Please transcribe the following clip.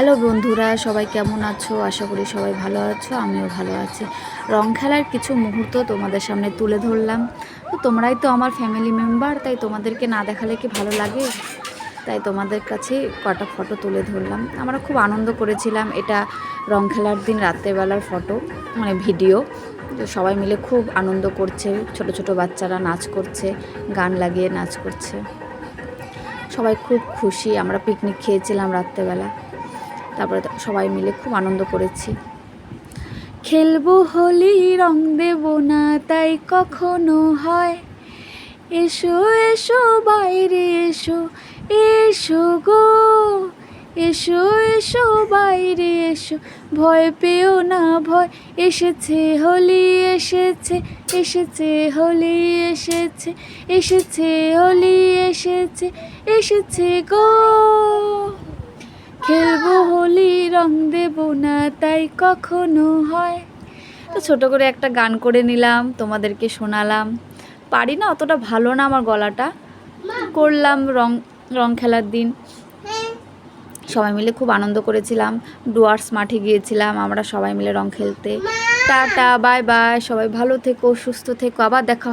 Hello বন্ধুরা, সবাই কেমন আছো? আশা করি সবাই ভালো আছো, আমিও ভালো আছি। রং খেলার কিছু মুহূর্ত তোমাদের সামনে তুলে ধরলাম। তো তোমরাই তো আমার ফ্যামিলি মেম্বার তাই তোমাদেরকে না দেখালে কি ভালো লাগে? তাই তোমাদের কাছে কটা ফটো তুলে ধরলাম। আমরা খুব আনন্দ করেছিলাম এটা রং খেলার দিন রাত্রেবেলার ফটো মানে ভিডিও তো সবাই মিলে খুব আনন্দ করছে, ছোট ছোট বাচ্চারা নাচ করছে, গান লাগিয়ে নাচ করছে। সবাই খুব খুশি, আমরা পিকনিক খেয়েছিলাম রাত্রেবেলা। তারপরে সবাই মিলে খুব আনন্দ করেছি। খেলব হোলি, রং দেব না, তাই কখনো হয়। এসো এসো, বাইরে এসো এসো গো। এসো এসো, বাইরে এসো, ভয় পেও না, ভয়। এসেছে হোলি, এসেছে এসেছে হোলি, এসেছে এসেছে হোলি, এসেছে এসেছে গো। খেলব হোলি, রং দেব না, তাই কখনো হয়। তো ছোট করে একটা গান করে নিলাম, তোমাদেরকে শোনালাম। পারি না, অতটা ভালো না আমার গলাটা। করলাম রং রং খেলার দিন। সবাই মিলে খুব আনন্দ করেছিলাম। ডুয়ার্স মাঠে গিয়েছিলাম, আমরা সবাই মিলে রং খেলতে। টাটা, বাই বাই, সবাই ভালো থেকো, সুস্থ থেকো, আবার দেখা